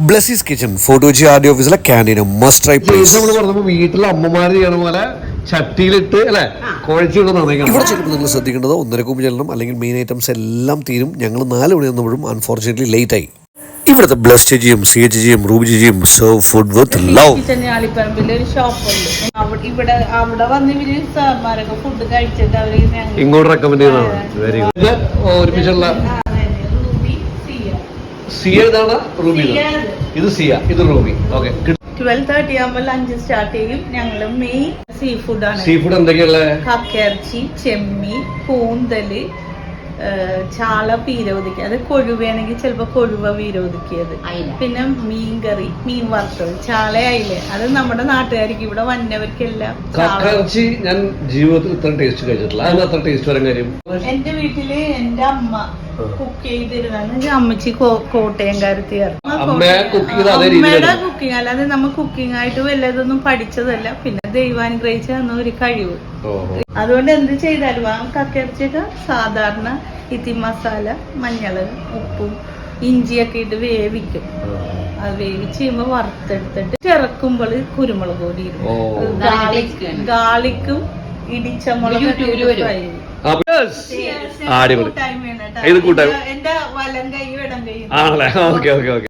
ബ്ലസീസ് kitchen Fort Kochi R D ഓഫീസിലെ ക്യാന്റീനും must try place നമ്മൾ പറഞ്ഞപ്പോൾ വീട്ടിലെ അമ്മമാര് ചെയ്യണ പോലെ ചട്ടിയിലിട്ട് അല്ലേ? കുഴച്ചിട്ട് ഇവിടെ ചെല്ലുമ്പോൾ നിങ്ങൾ ശ്രദ്ധിക്കേണ്ടത് ഒന്നര കൂമ്പ് ചെല്ലണം അല്ലെങ്കിൽ മെയിൻ ഐറ്റംസ് എല്ലാം തീരും. ഞങ്ങൾ നാല് മണി വന്നപ്പോഴും അൺഫോർച്ചുനേറ്റ്ലി ലേറ്റ് ആയി. ഇവിടുത്തെ ബ്ലസ് ചേച്ചിയും സി എച്ച് ജിയും റൂബി ചേച്ചിയും സെർവ് ഫുഡ് വിത്ത് ലവ് ഒരു ഷോപ്പുണ്ട് അവിടെ ഇവിടെ അവിടെ വന്ന് ഇവർ സാർമാരൊക്കെ ഫുഡ് കഴിച്ചിട്ട് അവർ ഞങ്ങൾ ഇങ്ങോട്ട് റെക്കമെൻഡ് ചെയ്യുന്നതാണ്. വെരി ഗുഡ് ഒരുമിച്ചുള്ള സിയ ഇതാണ് റൂബി ഇത്. സിയ ഇത് റൂബി ഓക്കെ ട്വൽവ് തേർട്ടി ആകുമ്പോൾ ലഞ്ച് സ്റ്റാർട്ട് ചെയ്യും. ഞങ്ങൾ മെയിൻ സീ ആണ്. സീ ഫുഡ് എന്തൊക്കെയുള്ള? കക്കയിറച്ചി ചെമ്മീൻ കൂന്തൽ ചാള പീരോധിക്കുക. ഒതുക്കി അത് കൊഴുവയാണെങ്കിൽ ചിലപ്പോൾ കൊഴുവ വീര പിന്നെ മീൻ കറി മീൻ വറുത്തത് ചാള അയില. അത് നമ്മുടെ നാട്ടുകാർക്ക് ഇവിടെ വന്നവർക്കെല്ലാം. ചാള കക്കയിറച്ചി ഞാൻ ജീവിതത്തിൽ ഇത്ര ടേസ്റ്റ് കഴിച്ചിട്ടില്ല. അതിന് അത്ര ടേസ്റ്റ് വരാൻ കാര്യം? എന്റെ വീട്ടിൽ എന്റെ അമ്മ കുക്ക് ചെയ്തിരുന്നത് അമ്മച്ചി കോ- കോട്ടയംകാരത്തിയായിരുന്നു അമ്മയുടെ. കുക്കിംഗ് അല്ലാതെ നമ്മ കുക്കിംഗ് ആയിട്ട് വല്ലതൊന്നും പഠിച്ചതല്ല. പിന്നെ ദൈവാനുഗ്രഹിച്ച തന്ന ഒരു കഴിവ്. അതുകൊണ്ട് എന്ത് ചെയ്താലും ആ കക്കരച്ചിട്ട് സാധാരണ ഇത്തി മസാല മഞ്ഞൾ ഉപ്പും ഇഞ്ചിയൊക്കെ ഇട്ട് വേവിക്കും. അത് വേവിച്ച് കഴിയുമ്പോ വറുത്തെടുത്തിട്ട് ചിറക്കുമ്പോൾ കുരുമുളക് പൊടി ഇടും. ഓ. അടിപൊളി. ഇത് കൂട്ടായ്മ. എന്റെ വലം കൈ ഇടം കൈ ആണല്ലേ? Okay okay okay.